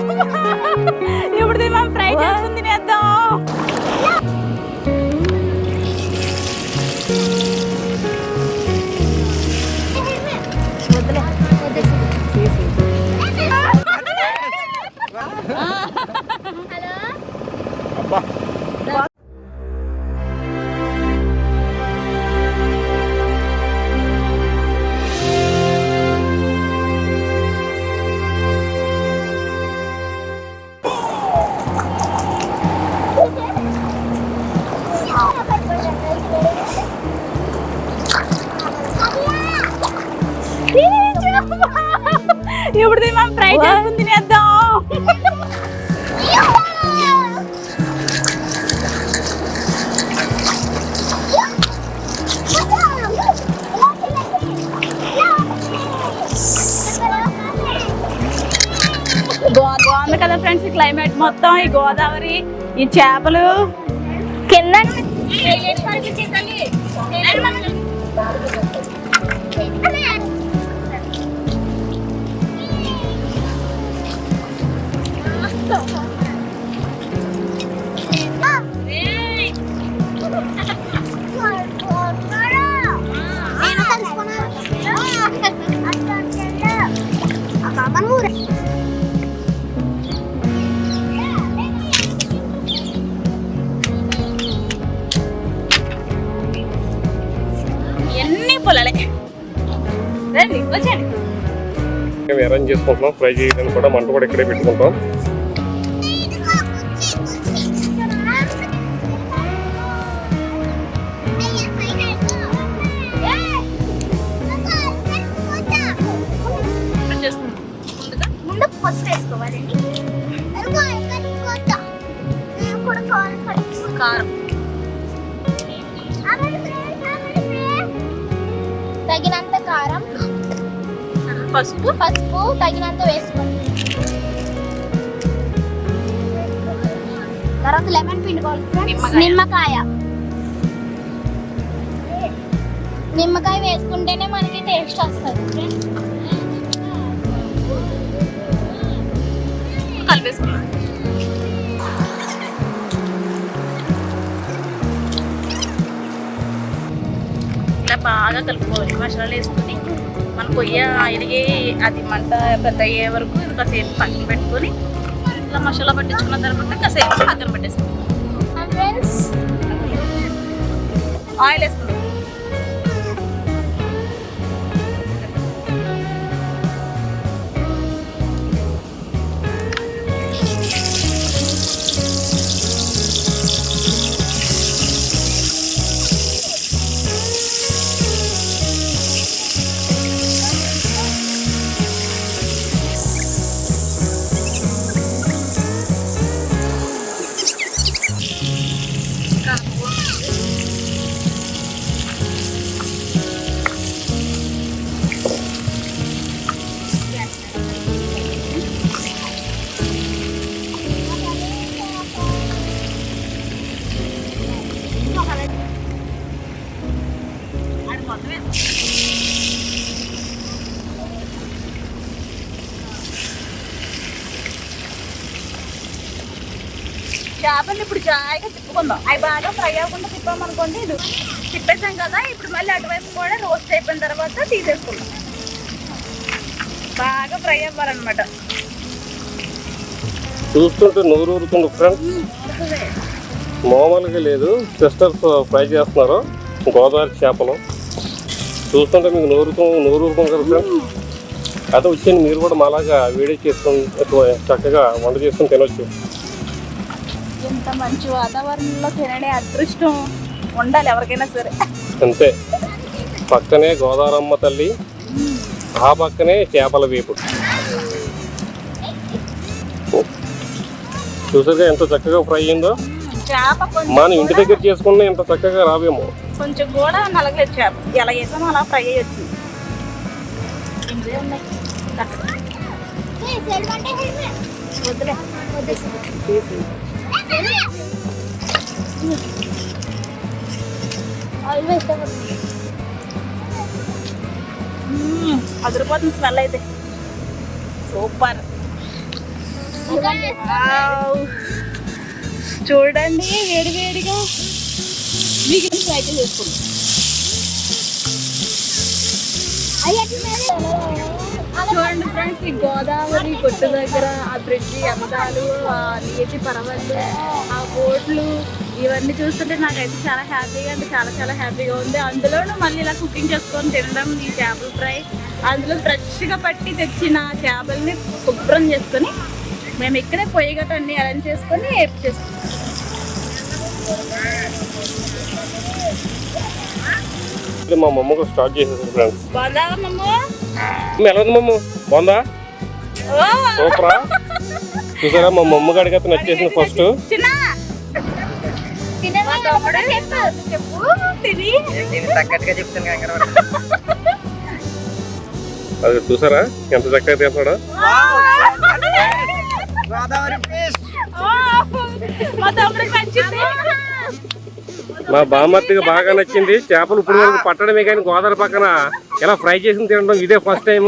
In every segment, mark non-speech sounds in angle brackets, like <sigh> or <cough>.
<laughs> ఇప్పుడు దీన్ని ఫ్రై చేస్తుంది తినేద్దాం. బాగుంది కదా ఫ్రెండ్స్ క్లైమేట్ మొత్తం ఈ గోదావరి ఈ చేపలు కింద రండి మేము అరేంజ్ చేసుకుంటున్నాం ఫ్రై చేయడానికి కూడా మంట కూడా ఇక్కడే పెట్టుకుంటాం ఫస్ట్ వేసుకోవాలండి కారం పసుపు పసుపు తగినంత వేసుకోండి తర్వాత లెమన్ పిండుకోవాలి. నిమ్మకాయ. నిమ్మకాయ వేసుకుంటేనే మనకి టేస్ట్ వస్తుంది. కలిపేసుకున్నాం ఇలా బాగా కలుపుకోవాలి మసాలాలు వేసుకొని మన పొయ్య ఎరిగి అది మంట పెద్ద అయ్యే వరకు ఇది కాసేపు పక్కన పెట్టుకొని ఇలా మసాలా పట్టించుకున్న తర్వాత కాసేపు పక్కన పెట్టేసుకుంటాం ఆయిల్ వేసుకుంటాం అది మొత్తం చేపలు ఇప్పుడు జాయిగా తిప్పుకుందాం. అవి బాగా ఫ్రై అవ్వకుండా తిప్పామనుకోండి ఇది తిప్పేసాం కదా ఇప్పుడు మళ్ళీ అటువైపు కూడా రోస్ట్ అయిపోయిన తర్వాత తీసేసుకుందాం. బాగా ఫ్రై అవ్వాలన్నమాట. చూస్తుంటే నోరు ఊరుతుంది ఫ్రెండ్స్ మామూలుగా లేదు. సిస్టర్స్ ఫ్రై చేస్తున్నారు. గోదావరి చేపలు. చూస్తుంటే మీకు నోరుతూ నోరు ఊరుతుంది కదా ఫ్రెండ్స్ అదే వచ్చేయండి మీరు కూడా మాలాగా వేడి చేసుకొని చక్కగా వంట చేసుకొని తినొచ్చు. ఇంత మంచి వాతావరణంలో తినడే అదృష్టం ఉండాలి ఎవరికైనా సరే. అంతే. పక్కనే గోదావరమ్మ తల్లి ఆ పక్కనే చేపల వేపుడు చూసారుగా ఎంత చక్కగా ఫ్రై అయిందో? చేప మనం ఇంటి దగ్గర చేసుకున్న ఇంత చక్కగా రావేమో. కొంచెం కూడా నలగలేదు చేప. ఎలా వేసామో అలా ఫ్రై అయ్యి వచ్చింది. ఇంతే ఉన్నాయి. Hey, సెల్వంటే helmet. వద్దులే. ఆయిల్ వేస్తాను మ్మ్. అదిరిపోతుంది స్మెల్ అయితే. సూపర్. చూడండి వేడి వేడిగా. మీకు ఫ్రై చేసుకుంటాం ఫ్రెండ్స్ ఈ గోదావరి గుట్ట దగ్గర ఆ బ్రిడ్జి అందాలు ఆ నీటి పరవళ్ళు ఆ బోట్లు ఇవన్నీ చూస్తుంటే నాకైతే చాలా హ్యాపీగా అంటే చాలా చాలా హ్యాపీగా ఉంది. అందులోనూ మళ్ళీ ఇలా కుకింగ్ చేసుకొని తినడం ఈ చేపల ఫ్రై. అందులో ఫ్రెష్గా పట్టి తెచ్చిన చేపల్ని శుభ్రం చేసుకొని మేము ఇక్కడే పొయ్యి గట్ట అన్ని అరేంజ్ చేసుకొని ఏపు చేసుకుంటాం మా మమ్మకు స్టార్ట్ చేసేసారు ఫ్రెండ్స్ బాగా మమ్మ? ఎలా ఉంది మమ్మ బాగుందా? సూపరా? చూసారా మా మమ్మ గడికి అయితే నచ్చేసింది ఫస్ట్ అది చూసారా? ఎంత చక్కగా తింటున్నాడో. గోదావరి మా బామ్మర్తికి బాగా నచ్చింది. చేపలు ఇప్పుడు వరకు పట్టడమే కానీ గోదావరి పక్కన ఇలా ఫ్రై చేసి తినడం ఇదే ఫస్ట్ టైం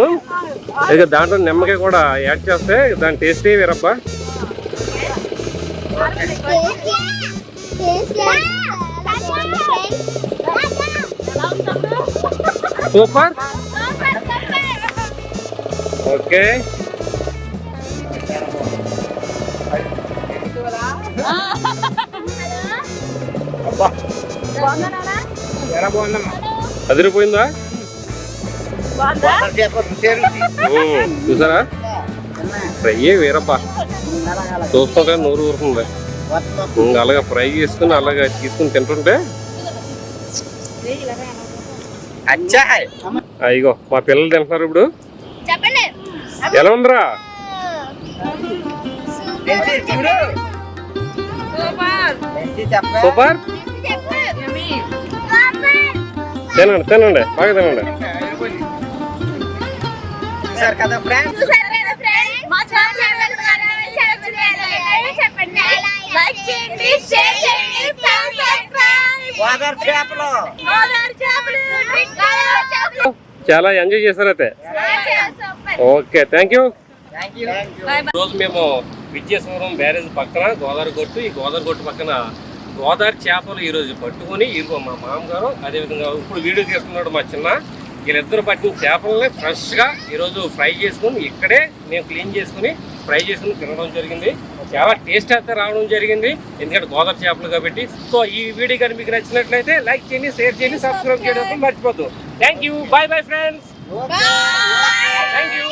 ఇక దాంట్లో నిమ్మకాయ కూడా యాడ్ చేస్తే దాని టేస్టే వేరబ్బా. సూపర్. ఓకే. అదిరిపోయిందా? చూసారా? ఫ్రై వేరబ్బా. చూస్తుంటే నూరు ఊరుతుంది. అలాగా ఫ్రై చేసుకుని అలాగా తీసుకుని తింటుంటే? అయ్యో మా పిల్లలు తింటున్నారు ఇప్పుడు. చెప్పండి. ఎలా ఉందిరా? సూపర్. తినండి తినండి బాగా తినండి. చూసారు కదా ఫ్రెండ్స్? చూసారు కదా ఫ్రెండ్స్? మా ఛానల్ చెప్పండి. లైక్ చేయండి షేర్ చేయండి సబ్స్క్రైబ్ గోదావరి చేపలు. గోదావరి చేపలు. గోదావరి చేపలు. చాలా enjoy చేశారైతే okay thank you thank you రోజు మేము విద్యాసవరం బ్యారేజ్ పక్కన గోదావరి గొట్టు ఈ గోదావరి గొట్టు పక్కన గోదావరి చేపలు ఈ రోజు పట్టుకొని ఇదిగో మా మామగారు అదేవిధంగా ఇప్పుడు వీడియో తీస్తున్నాడు మా చిన్న. వీళ్ళిద్దరు పట్టిన చేపలని ఫ్రెష్గా ఈరోజు ఫ్రై చేసుకుని ఇక్కడే మేము క్లీన్ చేసుకుని ఫ్రై చేసుకుని తినడం జరిగింది. చాలా టేస్ట్ అయితే రావడం జరిగింది. ఎందుకంటే గోదావరి చేపలు కాబట్టి. సో ఈ వీడియో కానీ మీకు నచ్చినట్లయితే లైక్ చేయండి షేర్ చేయండి సబ్స్క్రైబ్ చేయడం మర్చిపోద్దు. Thank you bye bye friends thank you